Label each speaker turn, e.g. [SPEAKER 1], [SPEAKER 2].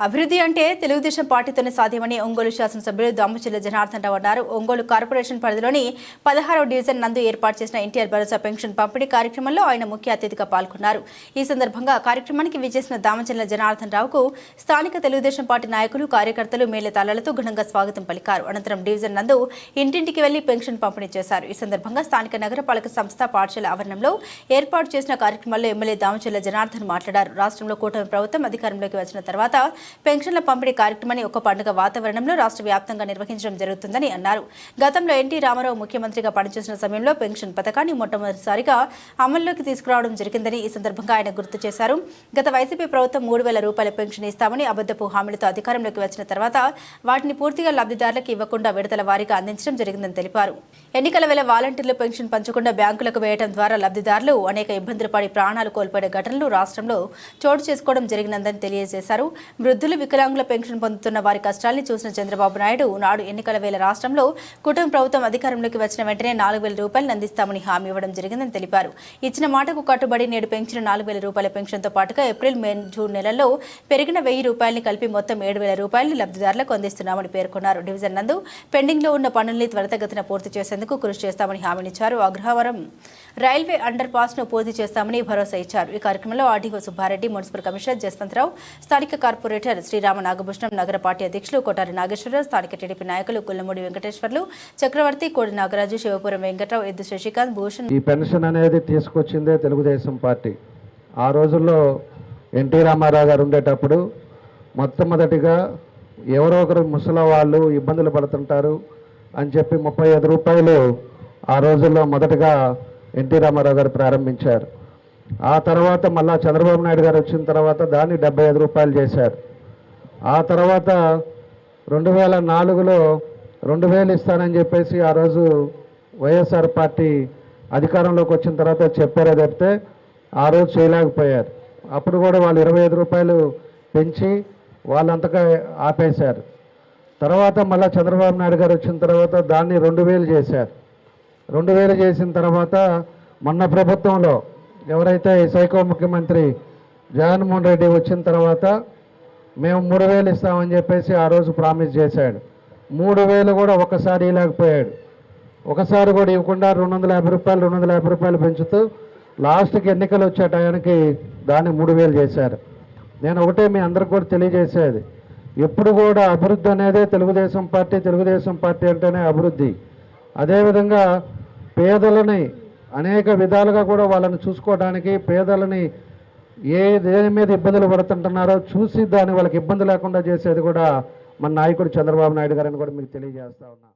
[SPEAKER 1] అభివృద్ధి అంటే తెలుగుదేశం పార్టీతోనే సాధ్యమని ఒంగోలు శాసనసభ్యులు దామచిల్ల జనార్దన్ రావు అన్నారు. ఒంగోలు కార్పొరేషన్ పరిధిలోని పదహారవ డివిజన్ నందు ఏర్పాటు చేసిన ఎన్టీఆర్ భరోసా పెన్షన్ పంపిణీ కార్యక్రమంలో ఆయన ముఖ్య అతిథిగా పాల్గొన్నారు. ఈ సందర్భంగా కార్యక్రమానికి విజేసిన దామచిల్ల జనార్దన్ రావుకు స్థానిక తెలుగుదేశం పార్టీ నాయకులు కార్యకర్తలు మేళతాళాలతో ఘనంగా స్వాగతం పలికారు. అనంతరం డివిజన్ నందు ఇంటింటికి వెళ్ళి పెన్షన్ పంపిణీ చేశారు. ఈ సందర్భంగా స్థానిక నగరపాలక సంస్థ పాఠశాల ఆవరణంలో ఏర్పాటు చేసిన కార్యక్రమంలో ఎమ్మెల్యే దామచిల్ల జనార్దన్ మాట్లాడారు. రాష్ట్రంలో కూటమి ప్రభుత్వం అధికారంలోకి వచ్చిన తర్వాత పెన్షన్ల పంపిణీ కార్యక్రమాన్ని ఒక పండుగ వాతావరణంలో రాష్ట్ర వ్యాప్తంగా నిర్వహించడం జరుగుతుందని అన్నారు. గతంలో ఎన్టీ రామారావు ముఖ్యమంత్రిగా పనిచేసిన సమయంలో పెన్షన్ పథకాన్ని మొట్టమొదటిసారిగా అమల్లోకి తీసుకురావడం జరిగిందని ఈ సందర్భంగా ఆయన గుర్తు చేశారు. గత వైసీపీ ప్రభుత్వం మూడు వేల రూపాయల పెన్షన్ ఇస్తామని అబద్దపు హామీలతో అధికారంలోకి వచ్చిన తర్వాత వాటిని పూర్తిగా లబ్ధిదారులకు ఇవ్వకుండా విడతల వారీగా అందించడం జరిగిందని తెలిపారు. ఎన్నికల వేళ వాలంటీర్లు పెన్షన్ పంచకుండా బ్యాంకులకు వేయడం ద్వారా లబ్ధిదారులు అనేక ఇబ్బందులు పడి ప్రాణాలు కోల్పోయిన ఘటనలు రాష్ట్రంలో చోటు చేసుకోవడం జరిగినందని తెలియజేశారు. వృద్ధులు వికలాంగుల పెన్షన్ పొందుతున్న వారి కష్టాల్ని చూసిన చంద్రబాబు నాయుడు నాడు ఎన్నికల వేళ రాష్ట్రంలో కుటుంబ ప్రభుత్వం అధికారంలోకి వచ్చిన వెంటనే నాలుగు వేల రూపాయలు అందిస్తామని హామీ ఇవ్వడం జరిగిందని తెలిపారు. ఇచ్చిన మాటకు కట్టుబడి నేడు పెంచిన నాలుగు వేల రూపాయల పెన్షన్తో పాటుగా ఏప్రిల్ మే జూన్ నెలల్లో పెరిగిన వెయ్యి రూపాయలని కలిపి మొత్తం ఏడు వేల రూపాయలు లబ్ధిదారులకు అందిస్తున్నామని పేర్కొన్నారు. డివిజన్ నందు పెండింగ్లో ఉన్న పనుల్ని త్వరితగతిన పూర్తి చేసేందుకు కృషి చేస్తామని హామీనిచ్చారు అగ్రహావరం రైల్వే అండర్ పాస్ను పూర్తి చేస్తామని భరోసా ఇచ్చారు. ఈ కార్యక్రమంలో RDO Subbareddy municipal commissioner Jaswantharao స్థానిక కార్పొరేటర్ శ్రీరామ నాగభూషణం నగర పార్టీ అధ్యక్షులు కొటారి నాగేశ్వరరావు స్థానిక టీడీపీ నాయకులు గుల్లమూడి వెంకటేశ్వర్లు చక్రవర్తి కోడి నాగరాజు శివపురం వెంకటరావు ఎద్దు శశికాంత్ భూషణ్
[SPEAKER 2] ఈ పెన్షన్ అనేది తీసుకొచ్చిందే తెలుగుదేశం పార్టీ. ఆ రోజుల్లో ఎన్టీ రామారావు గారు ఉండేటప్పుడు మొట్టమొదటిగా ఎవరో ఒకరు ముసలి వాళ్ళు ఇబ్బందులు పడుతుంటారు అని చెప్పి ముప్పై ఐదు రూపాయలు ఆ రోజుల్లో మొదటగా ఎన్టీ రామారావు గారు ప్రారంభించారు. ఆ తర్వాత మళ్ళా చంద్రబాబు నాయుడు గారు వచ్చిన తర్వాత దాన్ని డెబ్బై ఐదు రూపాయలు చేశారు. ఆ తర్వాత రెండు వేల నాలుగులో రెండు వేలు ఇస్తానని చెప్పేసి ఆ రోజు వైఎస్ఆర్ పార్టీ అధికారంలోకి వచ్చిన తర్వాత చెప్పారే తప్పితే ఆ రోజు చేయలేకపోయారు. అప్పుడు కూడా వాళ్ళు ఇరవై ఐదు రూపాయలు పెంచి వాళ్ళంతగా ఆపేశారు. తర్వాత మళ్ళీ చంద్రబాబు నాయుడు గారు వచ్చిన తర్వాత దాన్ని రెండు వేలు చేశారు. రెండు వేలు చేసిన తర్వాత మొన్న ప్రభుత్వంలో ఎవరైతే ఈ సైకో ముఖ్యమంత్రి జగన్మోహన్ రెడ్డి వచ్చిన తర్వాత మేము మూడు వేలు ఇస్తామని చెప్పేసి ఆ రోజు ప్రామిస్ చేశాడు. మూడు వేలు కూడా ఒకసారి ఇవ్వలేకపోయాడు. ఒకసారి కూడా ఇవ్వకుండా రెండు వందల యాభై రూపాయలు రెండు వందల యాభై రూపాయలు పెంచుతూ లాస్ట్కి ఎన్నికలు వచ్చే టయానికి దాన్ని మూడు వేలు చేశారు. నేను ఒకటే మీ అందరికి కూడా తెలియజేసేది. ఎప్పుడు కూడా అభివృద్ధి అనేదే తెలుగుదేశం పార్టీ తెలుగుదేశం పార్టీ అంటేనే అభివృద్ధి. అదేవిధంగా పేదలని అనేక విధాలుగా కూడా వాళ్ళని చూసుకోవడానికి పేదలని ఏ దేని మీద ఇబ్బందులు పడుతుంటున్నారో చూసి దాన్ని వాళ్ళకి ఇబ్బంది లేకుండా చేసేది కూడా మన నాయకుడు చంద్రబాబు నాయుడు గారని కూడా మీకు తెలియజేస్తా ఉన్నా.